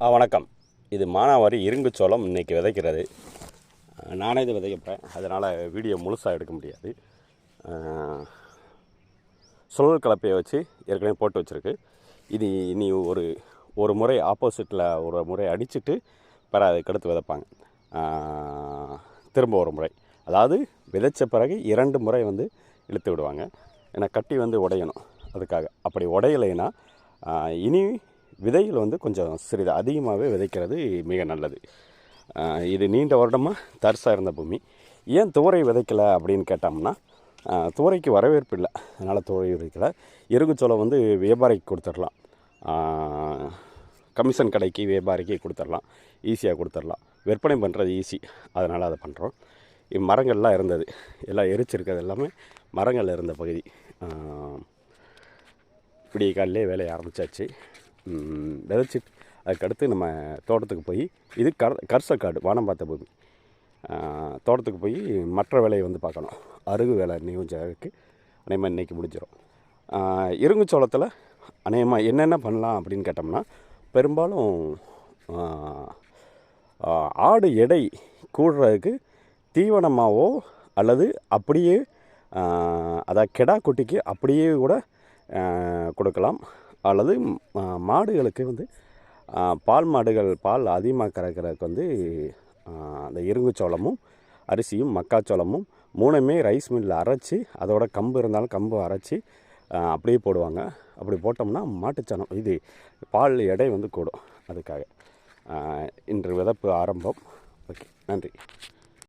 ஆ வணக்கம். இது மானாவாரி இரும்பு சோளம் இன்றைக்கி விதைக்கிறது நானே இது விதைக்கப்பேன் அதனால் வீடியோ முழுசாக எடுக்க முடியாது. சுழல் கலப்பையை வச்சு ஏற்கனவே போட்டு வச்சுருக்கு. இது இனி ஒரு ஒரு முறை ஆப்போசிட்டில் ஒரு முறை அடிச்சுட்டு பிற அதுக்கடுத்து விதைப்பாங்க. திரும்ப ஒரு முறை. அதாவது விதைச்ச பிறகு இரண்டு முறை வந்து இழுத்து விடுவாங்க. ஏன்னா கட்டி வந்து உடையணும். அதுக்காக. அப்படி உடையலைன்னா இனி விதைகள் வந்து கொஞ்சம் சிறிது அதிகமாகவே விதைக்கிறது மிக நல்லது. இது நீண்ட வருடமாக தரிசாக இருந்த பூமி. ஏன் துவரை விதைக்கலை அப்படின்னு கேட்டோம்னா துவரைக்கு வரவேற்பு இல்லை. அதனால் துவரை விதைக்கலை. இருகுச்சோளம் வந்து வியாபாரிக்கு கொடுத்துடலாம். கமிஷன் கடைக்கு வியாபாரிக்கு கொடுத்துடலாம். ஈஸியாக கொடுத்துடலாம். விற்பனை பண்ணுறது ஈஸி. அதனால் அதை பண்ணுறோம் மரங்கள்லாம் இருந்தது. எல்லாம் எரிச்சிருக்கிறது எல்லாமே மரங்கள் இருந்த பகுதி. விடிய காலையிலே வேலையை ஆரம்பித்தாச்சு விதைச்சிட்டு அதுக்கடுத்து நம்ம தோட்டத்துக்கு போய் இது கர் கர்சக்காடு வானம் பார்த்த பூமி. தோட்டத்துக்கு போய் மற்ற வேலையை வந்து பார்க்கணும். அருகு வேலை இன்னும் கொஞ்சம் இருக்குது அநேகமாக இன்றைக்கி முடிஞ்சிடும் இருங்கு சோளத்தில் அநேகமாக என்னென்ன பண்ணலாம் அப்படின்னு கேட்டோம்னா பெரும்பாலும் ஆடு எடை கூடுறதுக்கு தீவனமாகவோ அல்லது அப்படியே அதாவது கெடா குட்டிக்கு அப்படியே கூட கொடுக்கலாம். அல்லது மாடுகளுக்கு வந்து பால் மாடுகள் பால் அதிகமாக கறக்கிறதுக்கு வந்து அந்த இருங்குச்சோளமும் அரிசியும் மக்காச்சோளமும் மூணுமே ரைஸ் மில்லில் அரைச்சி அதோட கம்பு இருந்தாலும் கம்பு அரைச்சி அப்படியே போடுவாங்க. அப்படி போட்டோம்னா மாட்டுச்சாணம் இது பால் எடை வந்து கூடும். அதுக்காக இன்று விதப்பு ஆரம்பம். ஓகே நன்றி.